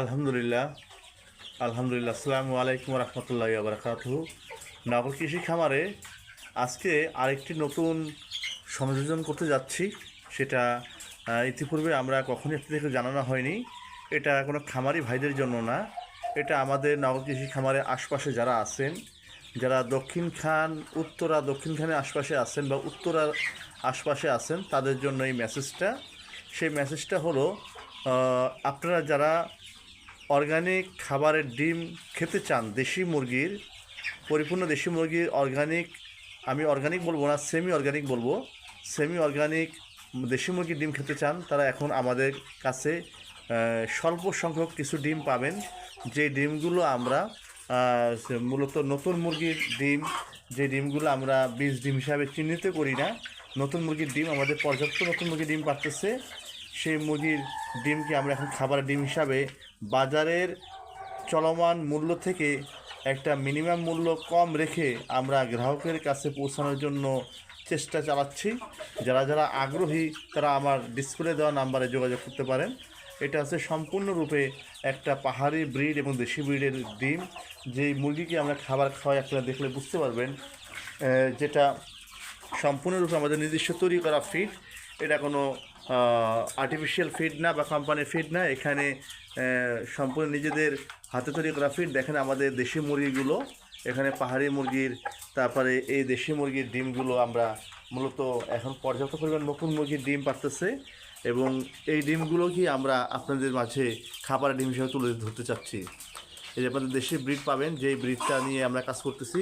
আলহামদুলিল্লাহ। আলহামদুলিল্লাহ, আসসালামু আলাইকুম রহমতুল্লাহ বারকাত নগর কৃষি খামারে আজকে আরেকটি নতুন সংযোজন করতে যাচ্ছি। সেটা ইতিপূর্বে আমরা কখনই আপনাদেরকে জানানো হয়নি। এটা কোনো খামারি ভাইদের জন্য না। এটা আমাদের নগর কৃষি খামারের আশপাশে যারা আছেন, যারা দক্ষিণ খান, উত্তরা, দক্ষিণ খানের আশপাশে আছেন বা উত্তরার আশপাশে আছেন, তাদের জন্য এই মেসেজটা সেই মেসেজটা হলো আপনারা যারা অর্গানিক খাবারের ডিম খেতে চান দেশি মুরগির, পরিপূর্ণ দেশি মুরগির অর্গানিক আমি অর্গানিক বলব না সেমি অর্গানিক বলব। সেমি অর্গানিক দেশি মুরগির ডিম খেতে চান, তারা এখন আমাদের কাছে স্বল্প সংখ্যক কিছু ডিম পাবেন। যে ডিমগুলো আমরা মূলত নতুন মুরগির ডিম, যে ডিমগুলো আমরা বীজ ডিম হিসাবে চিহ্নিত করি না, নতুন মুরগির ডিম, আমাদের পর্যাপ্ত নতুন মুরগির ডিম পাচ্ছে সেই মুরগির ডিমকে আমরা এখন খাবারের ডিম হিসাবে বাজারের চলমান মূল্য থেকে একটা মিনিমাম মূল্য কম রেখে আমরা গ্রাহকের কাছে পৌঁছানোর জন্য চেষ্টা চালাচ্ছি। যারা যারা আগ্রহী, তারা আমার ডিসপ্লে দেওয়া নাম্বারে যোগাযোগ করতে পারেন। এটা হচ্ছে সম্পূর্ণরূপে একটা পাহাড়ি ব্রিড এবং দেশি ব্রিডের ডিম। যেই মুরগিকে আমরা খাবার খাওয়াই, আপনারা দেখলে বুঝতে পারবেন যেটা সম্পূর্ণরূপে আমাদের নিজস্ব তৈরি করা ফিড। এটা কোনো আর্টিফিশিয়াল ফিড না বা কোম্পানির ফিড না। এখানে সম্পূর্ণ নিজেদের হাতে তৈরি করা ফিড দেখেন আমাদের দেশি মুরগিগুলো, এখানে পাহাড়ি মুরগির, তারপরে এই দেশি মুরগির ডিমগুলো আমরা মূলত এখন পর্যাপ্ত পরিমাণ নতুন মুরগির ডিম পারতেছে এবং এই ডিমগুলো কি আমরা আপনাদের মাঝে খাবারের ডিম হিসেবে তুলে ধরতে চাচ্ছি। এই যে আপনাদের দেশি ব্রিড পাবেন, যেই ব্রিডটা নিয়ে আমরা কাজ করতেছি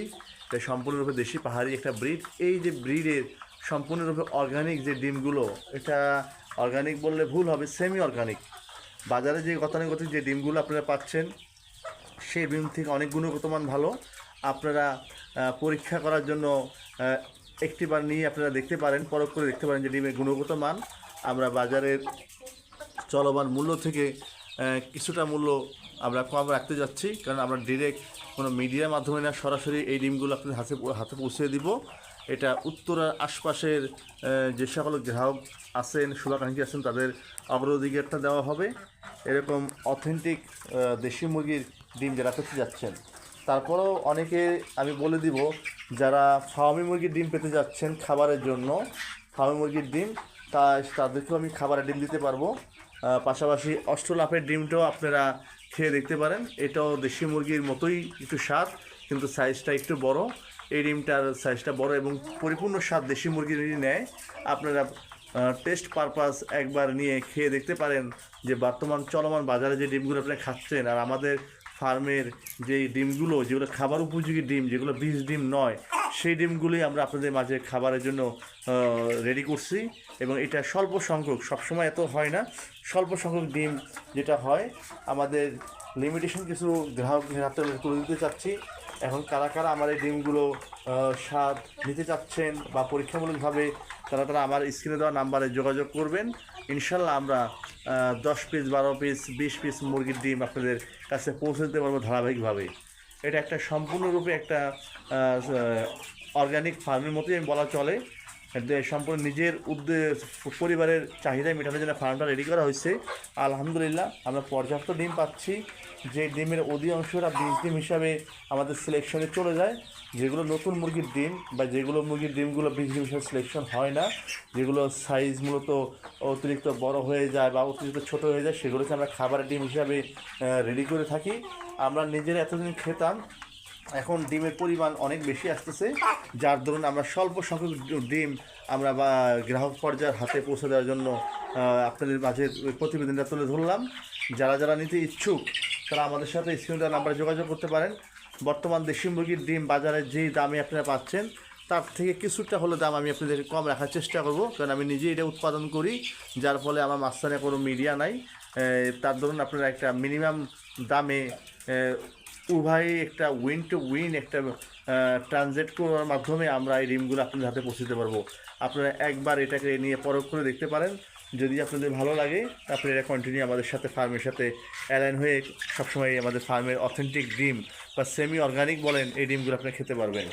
সম্পূর্ণরূপে দেশি পাহাড়ি একটা ব্রিড এই যে ব্রিডের সম্পূর্ণরূপে অর্গানিক যে ডিমগুলো এটা অর্গানিক বললে ভুল হবে সেমি অর্গানিক বাজারে যে গতানুগতিক যে ডিমগুলো আপনারা পাচ্ছেন সেই ডিম থেকে অনেক গুণগত মান ভালো। আপনারা পরীক্ষা করার জন্য আহ, একটি বার নিয়ে আপনারা দেখতে পারেন পরখ করে দেখতে পারেন যে ডিমের গুণগত মান আমরা বাজারের চলমান মূল্য থেকে কিছুটা মূল্য আমরা কম রাখতে যাচ্ছি কারণ আমরা ডিরেক্ট কোনো মিডিয়ার মাধ্যমে না সরাসরি এই ডিমগুলো আপনাদের হাতে হাতে পৌঁছে দিব। এটা উত্তরার আশপাশের যে সকল গ্রাহক আছেন, শুভাকাঙ্ক্ষী আছেন, তাদের অগ্রাধিকারটা দেওয়া হবে। এরকম অথেন্টিক দেশি মুরগির ডিম যারা পেতে যাচ্ছেন, তারপরেও অনেকে আমি বলে দিব, যারা ফার্মি মুরগির ডিম পেতে যাচ্ছেন খাবারের জন্য, ফার্মি মুরগির ডিম, তা তাদেরকেও আমি খাবারের ডিম দিতে পারব। পাশাপাশি অষ্টলাফের ডিমটাও আপনারা খেয়ে দেখতে পারেন। এটাও দেশি মুরগির মতোই একটু স্বাদ, কিন্তু সাইজটা একটু বড়। এই ডিমটার সাইজটা বড় এবং পরিপূর্ণ স্বাদ দেশি মুরগির নেয়। আপনারা টেস্ট পারপাস একবার নিয়ে খেয়ে দেখতে পারেন যে বর্তমান চলমান বাজারে যে ডিমগুলো আপনারা খাচ্ছেন আর আমাদের ফার্মের যে ডিমগুলো, যেগুলো খাবার উপযোগী ডিম, যেগুলো বীজ ডিম নয়, সেই ডিমগুলোই আমরা আপনাদের মাঝে খাবারের জন্য রেডি করছি এবং এটা স্বল্প সংখ্যক, সবসময় এত হয় না। স্বল্প সংখ্যক ডিম যেটা হয়, আমাদের লিমিটেশন কিছু গ্রাহক হাতে তুলে দিতে চাচ্ছি। এখন কারা কারা আমার এই ডিমগুলো স্বাদ নিতে চাচ্ছেন বা পরীক্ষামূলকভাবে তারা তারা আমার স্ক্রিনে দেওয়া নাম্বারে যোগাযোগ করবেন। ইনশাল্লাহ আমরা দশ পিস বারো পিস বিশ পিস মুরগির ডিম আপনাদের কাছে পৌঁছে দিতে পারব ধারাবাহিকভাবে। এটা একটা সম্পূর্ণরূপে একটা অর্গ্যানিক ফার্মের মতোই আমি বলা চলে। সম্পূর্ণ নিজের উদ্দেশ্য পরিবারের চাহিদা মেটানোর জন্য ফার্মটা রেডি করা হয়েছে। আলহামদুলিল্লাহ, আমরা পর্যাপ্ত ডিম পাচ্ছি। যে ডিমের অধিকাংশটা বীজ ডিম হিসাবে আমাদের সিলেকশনে চলে যায়। যেগুলো নতুন মুরগির ডিম বা যেগুলো মুরগির ডিমগুলো বীজ ডিম হিসাবে সিলেকশন হয় না, যেগুলো সাইজ মূলত অতিরিক্ত বড় হয়ে যায় বা অতিরিক্ত ছোট হয়ে যায়, সেগুলোকে আমরা খাবারের ডিম হিসাবে রেডি করে থাকি। আমরা নিজেরা এতদিন খেতাম এখন ডিমের পরিমাণ অনেক বেশি আসতেছে, যার দরুন আমরা স্বল্প সংখ্যক ডিম আমরা বা গ্রাহক পর্যায়ের হাতে পৌঁছে দেওয়ার জন্য আপনাদের মাঝে প্রতিবেদনটা তুলে ধরলাম। যারা যারা নিতে ইচ্ছুক, তারা আমাদের সাথে স্ক্রিনটা নাম্বারে যোগাযোগ করতে পারেন। বর্তমান দেশি মুরগির ডিম বাজারে যেই দামে আপনারা পাচ্ছেন, তার থেকে কিছুটা হলে দাম আমি আপনাদেরকে কম রাখার চেষ্টা করব, কারণ আমি নিজে এটা উৎপাদন করি, যার ফলে আমার মাঝখানে কোনো মিডিয়া নাই। তার ধরুন আপনারা একটা মিনিমাম দামে উভয়ই একটা উইন টু উইন একটা ট্রানজেক্ট করার মাধ্যমে আমরা এই ডিমগুলো আপনাদের হাতে পৌঁছে দিতে পারব। আপনারা একবার এটাকে নিয়ে পরখ করে দেখতে পারেন। যদি আপনাদের ভালো লাগে, তারপরে এটা কন্টিনিউ আমাদের সাথে ফার্মের সাথে অ্যালাইন হয়ে সবসময় আমাদের ফার্মের অথেন্টিক ডিম বা সেমি অর্গানিক বলেন, এই ডিমগুলো আপনি খেতে পারবেন।